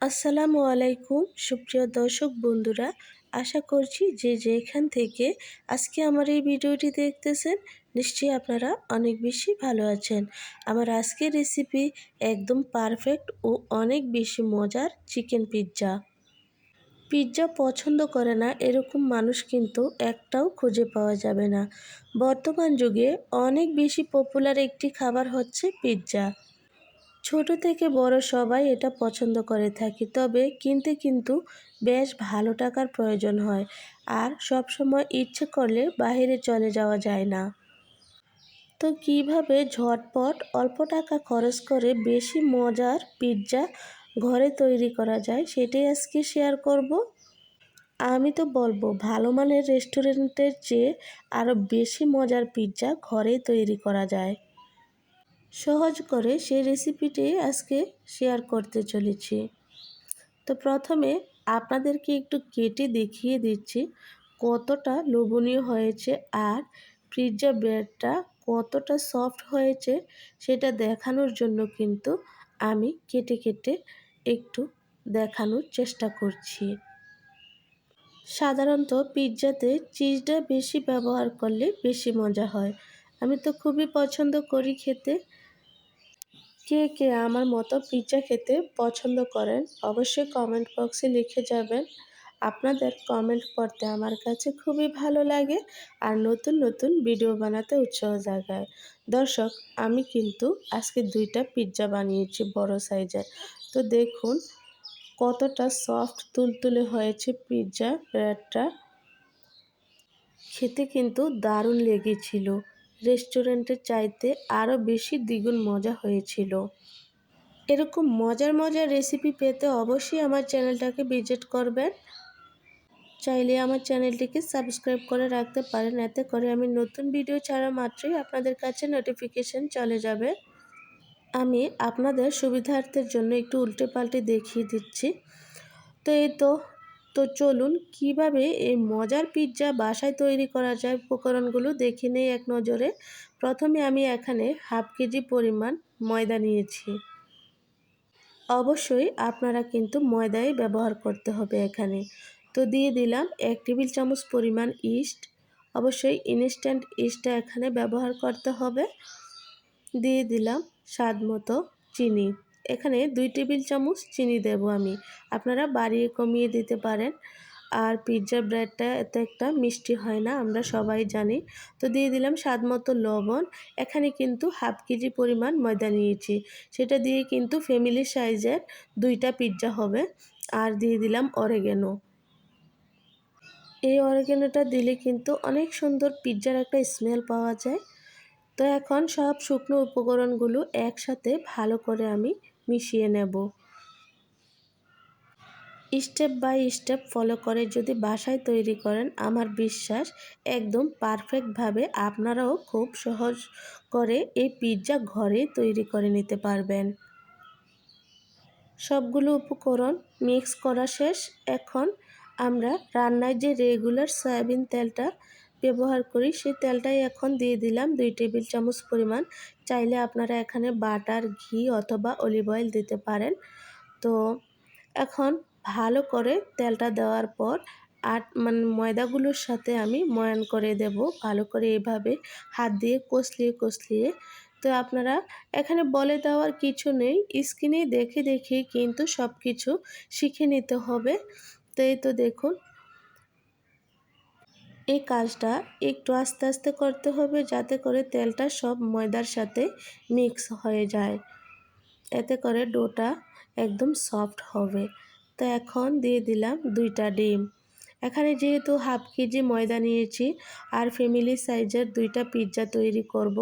আসসালামু আলাইকুম, সুপ্রিয় দর্শক বন্ধুরা। আশা করছি যে যেখান থেকে আজকে আমার এই ভিডিওটি দেখতেছেন, নিশ্চয়ই আপনারা অনেক বেশি ভালো আছেন। আমার আজকের রেসিপি একদম পারফেক্ট ও অনেক বেশি মজার চিকেন পিৎজা পিৎজা পছন্দ করে না এরকম মানুষ কিন্তু একটাও খুঁজে পাওয়া যাবে না। বর্তমান যুগে অনেক বেশি পপুলার একটি খাবার হচ্ছে পিৎজা ছোট থেকে বড় সবাই এটা পছন্দ করে থাকি, তবে কিনতে কিন্তু বেশ ভালো টাকার প্রয়োজন হয়। আর সব সময় ইচ্ছে করলে বাহিরে চলে যাওয়া যায় না। তো কীভাবে ঝটপট অল্প টাকা খরচ করে বেশি মজার পিৎজা ঘরে তৈরি করা যায় সেটাই আজকে শেয়ার করব। আমি তো বলব, ভালো মানের রেস্টুরেন্টের চেয়ে আরও বেশি মজার পিৎজা ঘরে তৈরি করা যায়। সহজ করে সেই রেসিপিটি আজকে শেয়ার করতে চলেছি। তো প্রথমে আপনাদেরকে একটু কেটে দেখিয়ে দিচ্ছি কতটা লোভনীয় হয়েছে আর পিৎজা ব্রেডটা কতটা সফট হয়েছে সেটা দেখানোর জন্য কিন্তু আমি কেটে কেটে একটু দেখানোর চেষ্টা করছি। সাধারণত পিৎজাতে চিজটা বেশি ব্যবহার করলে বেশি মজা হয়। আমি তো খুবই পছন্দ করি খেতে। কে কে আমার মতো পিৎজা খেতে পছন্দ করেন, অবশ্যই কমেন্ট বক্সে লিখে যাবেন। আপনাদের কমেন্ট পড়তে আমার কাছে খুবই ভালো লাগে আর নতুন নতুন ভিডিও বানাতে উৎসাহ জাগায়। দর্শক, আমি কিন্তু আজকে দুইটা পিৎজা বানিয়েছি বড় সাইজের তো দেখুন কতটা সফট তুলতুলে হয়েছে পিৎজা ব্রেডটা খেতে কিন্তু দারুণ লেগেছিল। রেস্টুরেন্টের চাইতে আরও বেশি দ্বিগুণ মজা হয়েছিল। এরকম মজার মজার রেসিপি পেতে অবশ্যই আমার চ্যানেলটাকে ভিজিট করবেন। চাইলে আমার চ্যানেলটিকে সাবস্ক্রাইব করে রাখতে পারেন, এতে করে আমি নতুন ভিডিও ছাড়া মাত্রই আপনাদের কাছে নোটিফিকেশন চলে যাবে। আমি আপনাদের সুবিধার্থের জন্য একটু উল্টে পাল্টে দেখিয়ে দিচ্ছি। তো এই তো তো চলুন কীভাবে এই মজার পিৎজা বাসায় তৈরি করা যায় উপকরণগুলো দেখে নেই এক নজরে। প্রথমে আমি এখানে হাফ কেজি পরিমাণ ময়দা নিয়েছি। অবশ্যই আপনারা কিন্তু ময়দাই ব্যবহার করতে হবে এখানে। তো দিয়ে দিলাম এক টেবিল চামচ পরিমাণ ইস্ট অবশ্যই ইনস্ট্যান্ট ইস্টটা এখানে ব্যবহার করতে হবে। দিয়ে দিলাম স্বাদ মতো চিনি। এখানে দুই টেবিল চামচ চিনি দেব আমি। আপনারা বাড়িয়ে কমিয়ে দিতে পারেন। আর পিৎজা ব্রেডটা এত একটা মিষ্টি হয় না, আমরা সবাই জানি। তো দিয়ে দিলাম স্বাদ মতো লবণ। এখানে কিন্তু হাফ কেজি পরিমাণ ময়দা নিয়েছি। সেটা দিয়ে কিন্তু ফ্যামিলি সাইজের দুইটা পিৎজা হবে। আর দিয়ে দিলাম অরেগেনো। এই অরেগেনোটা দিলে কিন্তু অনেক সুন্দর পিৎজার একটা স্মেল পাওয়া যায়। তো এখন সব শুকনো উপকরণগুলো একসাথে ভালো করে আমি মিশিয়ে নেব। স্টেপ বাই স্টেপ ফলো করে যদি বাসায় তৈরি করেন, আমার বিশ্বাস একদম পারফেক্টভাবে আপনারাও খুব সহজ করে এই পিৎজা ঘরে তৈরি করে নিতে পারবেন। সবগুলো উপকরণ মিক্স করা শেষ। এখন আমরা রান্নায় যে রেগুলার সয়াবিন তেলটা ব্যবহার করি, সেই তেলটাই এখন দিয়ে দিলাম। দুই টেবিল চামচ পরিমাণ। চাইলে আপনারা এখানে বাটার, ঘি অথবা অলিভ অয়েল দিতে পারেন। তো এখন ভালো করে তেলটা দেওয়ার পর আট মানে ময়দাগুলোর সাথে আমি ময়ান করে দেব। ভালো করে এভাবে হাত দিয়ে কষলিয়ে কষলিয়ে। তো আপনারা এখানে বলে দেওয়ার কিছু নেই। স্ক্রিনে দেখে দেখে কিন্তু সব কিছু শিখে নিতে হবে। তো এই তো দেখুন এই কাজটা একটু আস্তে আস্তে করতে হবে যাতে করে তেলটা সব ময়দার সাথে মিক্স হয়ে যায়। এতে করে ডোটা একদম সফট হবে। তো এখন দিয়ে দিলাম দুইটা ডিম। এখানে যেহেতু হাফ কেজি ময়দা নিয়েছি আর ফ্যামিলি সাইজের দুইটা পিৎজা তৈরি করব,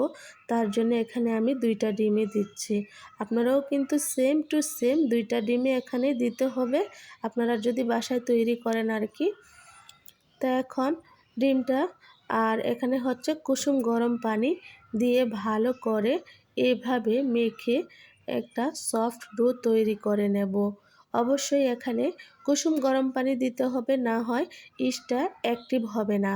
তার জন্য এখানে আমি দুইটা ডিমে দিচ্ছি। আপনারাও কিন্তু সেম টু সেম দুইটা ডিমে এখানে দিতে হবে। আপনারা যদি বাসায় তৈরি করেন আর কি। তো এখন ডিমটা আর এখানে হচ্ছে কুসুম গরম পানি দিয়ে ভালো করে এভাবে মেখে একটা সফট ডো তৈরি করে নেব। অবশ্যই এখানে কুসুম গরম পানি দিতে হবে, না হয় ইস্টটা অ্যাক্টিভ হবে না।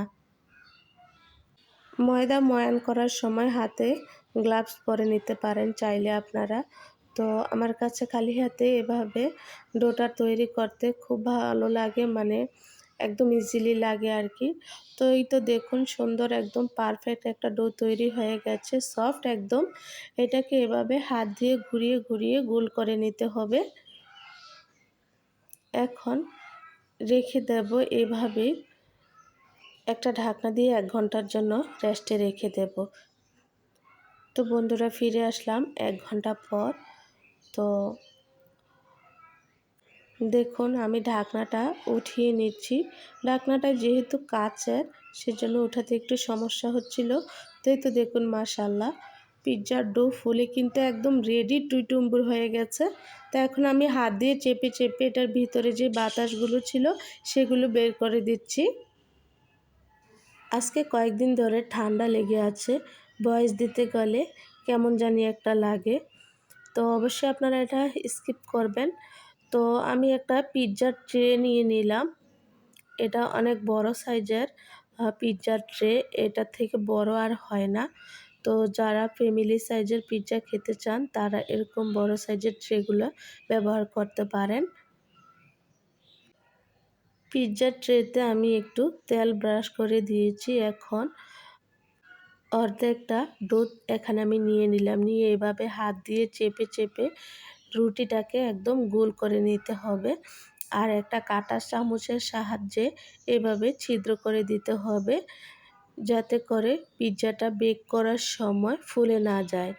ময়দা ময়ান করার সময় হাতে গ্লাভস পরে নিতে পারেন চাইলে আপনারা। তো আমার কাছে খালি হাতে এভাবে ডোটা তৈরি করতে খুব ভালো লাগে মানে একদম ইজিলি লাগে আর কি তো এই তো দেখুন সুন্দর একদম পারফেক্ট একটা ডো তৈরি হয়ে গেছে সফট একদম। এটাকে এভাবে হাত দিয়ে ঘুরিয়ে ঘুরিয়ে গোল করে নিতে হবে। এখন রেখে দেব এভাবেই একটা ঢাকনা দিয়ে এক ঘণ্টার জন্য রেস্টে রেখে দেব। তো বন্ধুরা ফিরে আসলাম এক ঘণ্টা পর। তো দেখুন, আমি ঢাকনাটা উঠিয়ে নিচ্ছি। ঢাকনাটা যেহেতু কাচের, সেজন্য উঠাতে একটু সমস্যা হচ্ছিল। তাই তো দেখুন মাশাল্লাহ পিৎজার ডো ফুলে কিন্তু একদম রেডি টুইটুম্বুর হয়ে গেছে। তো এখন আমি হাত দিয়ে চেপে চেপে এটার ভিতরে যে বাতাসগুলো ছিল, সেগুলো বের করে দিচ্ছি। আজকে কয়েকদিন ধরে ঠান্ডা লেগে আছে, বয়স দিতে গেলে কেমন জানি একটা লাগে। তো অবশ্যই আপনারা এটা স্কিপ করবেন। তো আমি একটা পিৎজার ট্রে নিয়ে নিলাম। এটা অনেক বড় সাইজের পিৎজার ট্রে। এটার থেকে বড় আর হয় না। তো যারা ফ্যামিলি সাইজের পিৎজা খেতে চান, তারা এরকম বড় সাইজের ট্রেগুলো ব্যবহার করতে পারেন। পিৎজার ট্রেতে আমি একটু তেল ব্রাশ করে দিয়েছি এখন। অর্ধেকটা দুধ এখানে আমি নিয়ে নিলাম। নিয়ে এভাবে হাত দিয়ে চেপে চেপে রুটিটাকে একদম গোল করে নিতে হবে। আর একটা কাটা চামচের সাহায্যে এভাবে ছিদ্র করে দিতে হবে যাতে করে পিৎজাটা বেক করার সময় ফুলে না যায়।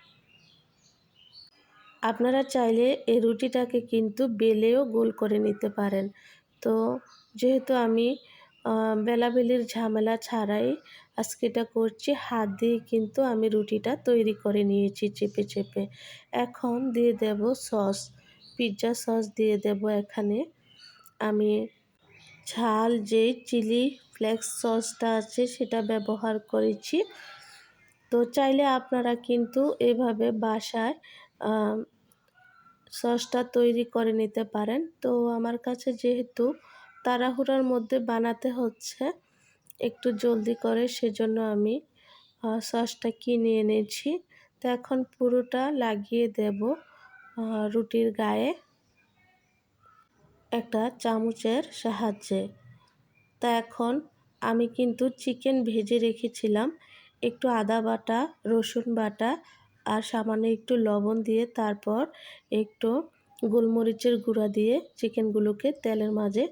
আপনারা চাইলে এই রুটিটাকে কিন্তু বেলেও গোল করে নিতে পারেন। তো যেহেতু আমি বেলাবেলির ঝামেলা ছাড়াই আজকে এটা করছি। হাত দিয়ে কিন্তু আমি রুটিটা তৈরি করে নিয়েছি চেপে চেপে। এখন দিয়ে দেব সস, পিৎজা সস দিয়ে দেব এখানে। আমি ঝাল যে চিলি ফ্লেক্স সসটা আছে সেটা ব্যবহার করেছি। তো চাইলে আপনারা কিন্তু এভাবে বাসায় সসটা তৈরি করে নিতে পারেন। তো আমার কাছে যেহেতু তাড়াহুড়ার মধ্যে বানাতে হচ্ছে। একটু জলদি করে, সেজন্য আমি সসটা কিনে এনেছি। তো এখন পুরোটা লাগিয়ে দেব রুটির গায়ে একটা চামচের সাহায্যে। তা এখন আমি কিন্তু চিকেন ভেজে রেখেছিলাম। একটু আদা বাটা, রসুন বাটা আর সামান্য একটু লবণ দিয়ে তারপর একটু গোলমরিচের গুঁড়া দিয়ে চিকেনগুলোকে তেলের মাঝে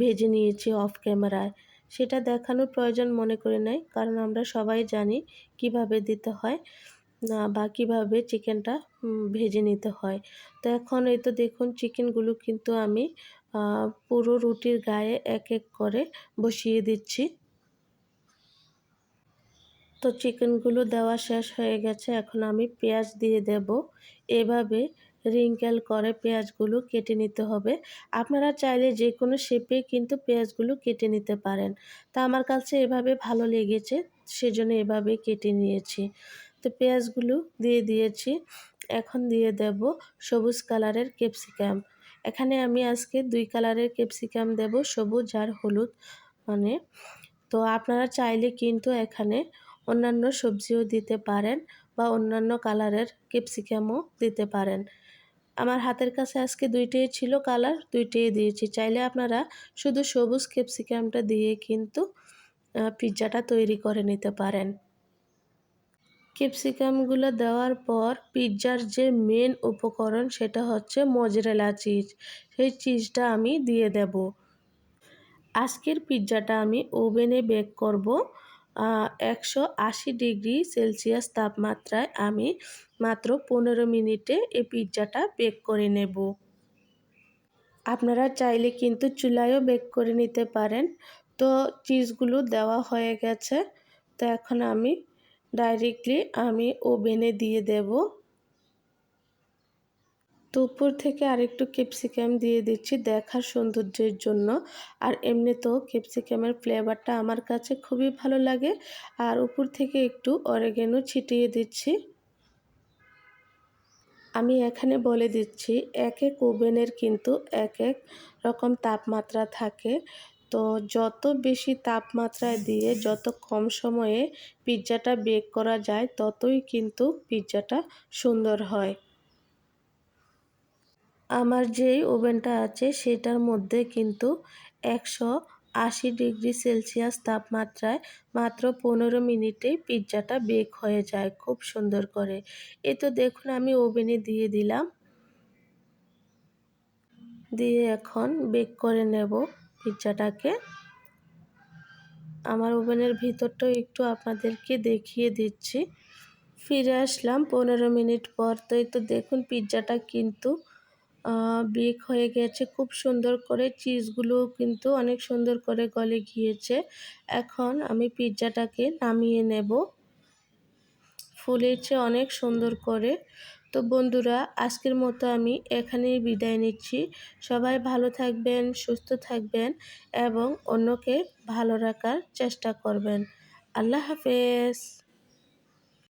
ভেজে নিয়েছি অফ ক্যামেরায় সেটা দেখানোর প্রয়োজন মনে করে নাই, কারণ আমরা সবাই জানি কীভাবে দিতে হয় বা কীভাবে চিকেনটা ভেজে নিতে হয়। তো এখন এই তো দেখুন চিকেনগুলো কিন্তু আমি পুরো রুটির গায়ে এক এক করে বসিয়ে দিচ্ছি। তো চিকেনগুলো দেওয়া শেষ হয়ে গেছে, এখন আমি পেঁয়াজ দিয়ে দেব। এভাবে রিঙ্কেল করে পেঁয়াজগুলো কেটে নিতে হবে। আপনারা চাইলে যে কোনো শেপে কিন্তু পেঁয়াজগুলো কেটে নিতে পারেন। তা আমার কাছে এভাবে ভালো লেগেছে, সেজন্য এভাবে কেটে নিয়েছি। তো পেঁয়াজগুলো দিয়ে দিয়েছি। এখন দিয়ে দেব সবুজ কালারের ক্যাপসিকাম। এখানে আমি আজকে দুই কালারের ক্যাপসিকাম দেব, সবুজ আর হলুদ মানে। তো আপনারা চাইলে কিন্তু এখানে অন্যান্য সবজিও দিতে পারেন বা অন্যান্য কালারের ক্যাপসিকামও দিতে পারেন। আমার হাতের কাছে আজকে দুইটাই ছিল কালার, দুইটাই দিয়েছি। চাইলে আপনারা শুধু সবুজ ক্যাপসিকামটা দিয়ে কিন্তু পিৎজাটা তৈরি করে নিতে পারেন। ক্যাপসিকামগুলো দেওয়ার পর পিৎজার যে মেন উপকরণ সেটা হচ্ছে মজরেলা চিজ। সেই চিজটা আমি দিয়ে দেব। আজকের পিৎজাটা আমি ওভেনে বেক করব। একশো আশি ডিগ্রি সেলসিয়াস তাপমাত্রায় আমি মাত্র পনেরো মিনিটে এই পিৎজাটা বেক করে নেব। আপনারা চাইলে কিন্তু চুলায়ও বেক করে নিতে পারেন। তো চিজগুলো দেওয়া হয়ে গেছে। তো এখন আমি ডাইরেক্টলি আমি ওভেনে দিয়ে দেব। তো উপর থেকে আরেকটু ক্যাপসিকাম দিয়ে দিচ্ছি দেখার সৌন্দর্যের জন্য। আর এমনিতেও ক্যাপসিকামের ফ্লেভারটা আমার কাছে খুবই ভালো লাগে। আর উপর থেকে একটু অরেগেনো ছিটিয়ে দিচ্ছি। আমি এখানে বলে দিচ্ছি, এক এক ওভেনের কিন্তু এক এক রকম তাপমাত্রা থাকে। তো যত বেশি তাপমাত্রায় দিয়ে যত কম সময়ে পিৎজাটা বেক করা যায়, ততই কিন্তু পিৎজাটা সুন্দর হয়। আমার যেই ওভেনটা আছে সেটার মধ্যে কিন্তু একশো আশি ডিগ্রি সেলসিয়াস তাপমাত্রায় মাত্র পনেরো মিনিটেই পিৎজাটা বেক হয়ে যায় খুব সুন্দর করে। এ তো দেখুন আমি ওভেনে দিয়ে দিলাম। দিয়ে এখন বেক করে নেব পিৎজাটাকে। আমার ওভেনের ভিতরটাও একটু আপনাদেরকে দেখিয়ে দিচ্ছি। ফিরে আসলাম পনেরো মিনিট পর। তো এই তো দেখুন পিৎজাটা কিন্তু বেক হয়ে গেছে। খুব সুন্দর করে চিজগুলো কিন্তু অনেক সুন্দর করে গলে গিয়েছে। এখন আমি পিৎজাটাকে নামিয়ে নেব। ফুলেছে অনেক সুন্দর করে। তো বন্ধুরা, আজকের মতো আমি এখানেই বিদায় নিচ্ছি। সবাই ভালো থাকবেন, সুস্থ থাকবেন এবং অন্যকে ভালো রাখার চেষ্টা করবেন। আল্লাহ হাফেজ।